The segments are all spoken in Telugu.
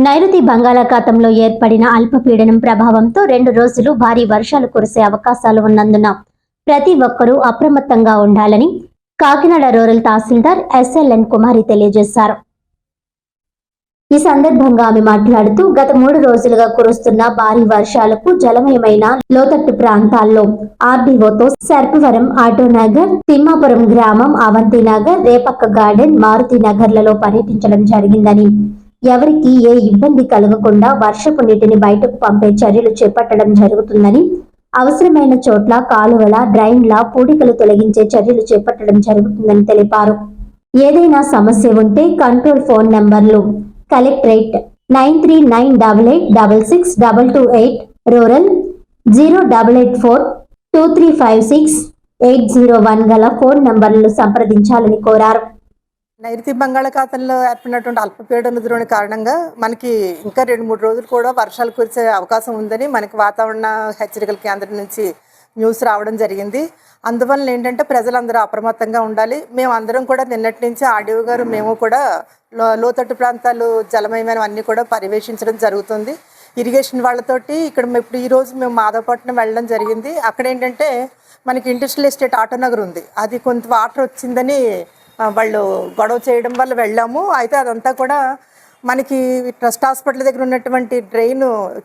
నైరుతి బంగాళాఖాతంలో ఏర్పడిన అల్పపీడనం ప్రభావంతో రెండు రోజులు భారీ వర్షాలు కురిసే అవకాశాలు ఉన్నందున ప్రతి ఒక్కరూ అప్రమత్తంగా ఉండాలని కాకినాడ రూరల్ తహసీల్దార్ ఎస్ఎల్ఎన్ కుమారి తెలియజేశారు. ఈ సందర్భంగా ఆమె మాట్లాడుతూ గత మూడు రోజులుగా కురుస్తున్న భారీ వర్షాలకు జలమయమైన లోతట్టు ప్రాంతాల్లో ఆర్డీఓతో సర్పవరం ఆటోనగర్ తిమ్మాపురం గ్రామం అవంతి నగర్ రేపక్క గార్డెన్ మారుతి నగర్లలో పర్యటించడం జరిగిందని ఎవరికి ఏ ఇబ్బంది కలగకుండా వర్షపు నీటిని బయటకు పంపే చర్యలు చేపట్టడం జరుగుతుందని అవసరమైన చోట్ల కాలువల డ్రైన్ల పూడికలు తొలగించే చర్యలు చేపట్టడం జరుగుతుందని తెలిపారు. ఏదైనా సమస్య ఉంటే కంట్రోల్ ఫోన్ నంబర్లు collectorate nine three nine double eight double six double two eight rural zero double eight four two three five six eight zero one గల ఫోన్ నంబర్లను సంప్రదించాలని కోరారు. నైరుతి బంగాళాఖాతంలో ఏర్పడినటువంటి అల్పపీడన ద్రోణి కారణంగా మనకి ఇంకా రెండు మూడు రోజులు కూడా వర్షాలు కురిసే అవకాశం ఉందని మనకి వాతావరణ హెచ్చరికల కేంద్రం నుంచి న్యూస్ రావడం జరిగింది. అందువల్ల ఏంటంటే ప్రజలందరూ అప్రమత్తంగా ఉండాలి. మేము అందరం కూడా నిన్నటి నుంచి ఆర్డీఓ గారు మేము కూడా లోతట్టు ప్రాంతాలు జలమయమైన అన్నీ కూడా పర్యవేక్షించడం జరుగుతుంది. ఇరిగేషన్ వాళ్ళతోటి ఇక్కడ మేము ఇప్పుడు ఈరోజు మేము మాధవపట్నం వెళ్ళడం జరిగింది. అక్కడ ఏంటంటే మనకి ఇండస్ట్రియల్ ఎస్టేట్ ఆటోనగర్ ఉంది. అది కొంత వాటర్ వచ్చిందని వాళ్ళు గొడవ చేయడం వల్ల వెళ్ళాము. అయితే అదంతా కూడా మనకి ట్రస్ట్ హాస్పిటల్ దగ్గర ఉన్నటువంటి డ్రైన్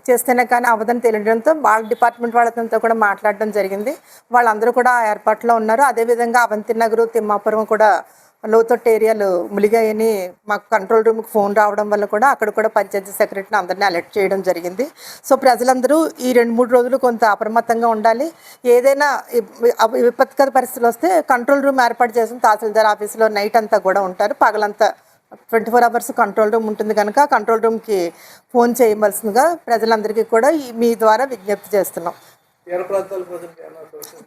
చేస్తేనే కానీ అవ్వదని తెలియడంతో వాళ్ళ డిపార్ట్మెంట్ వాళ్ళతో కూడా మాట్లాడడం జరిగింది. వాళ్ళందరూ కూడా ఆ ఏర్పాట్లో ఉన్నారు. అదేవిధంగా అవంతి నగరు తిమ్మాపురం కూడా లోతట్టు ఏరియాలు ములిగాయని మాకు కంట్రోల్ రూమ్కి ఫోన్ రావడం వల్ల కూడా అక్కడ కూడా పంచాయతీ సెక్రటరీని అందరినీ అలర్ట్ చేయడం జరిగింది. సో ప్రజలందరూ ఈ రెండు మూడు రోజులు కొంత అప్రమత్తంగా ఉండాలి. ఏదైనా విపత్కర పరిస్థితులు వస్తే కంట్రోల్ రూమ్ ఏర్పాటు చేసిన తహసీల్దార్ ఆఫీస్లో నైట్ అంతా కూడా ఉంటారు. పగలంతా twenty four hours control room ఉంటుంది కనుక కంట్రోల్ రూమ్కి ఫోన్ చేయవలసిందిగా ప్రజలందరికీ కూడా ఈ- మీ ద్వారా విజ్ఞప్తి చేస్తున్నాం.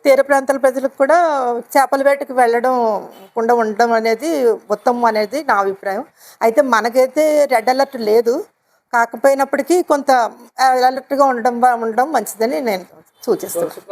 తీర ప్రాంతాల ప్రజలకు కూడా చేపల వేటకు వెళ్ళడం కుండా ఉండడం అనేది ఉత్తమం అనేది నా అభిప్రాయం. అయితే మనకైతే రెడ్ అలర్ట్ లేదు. కాకపోయినప్పటికీ కొంత అలర్ట్గా ఉండడం ఉండడం మంచిదని నేను సూచిస్తున్నాను.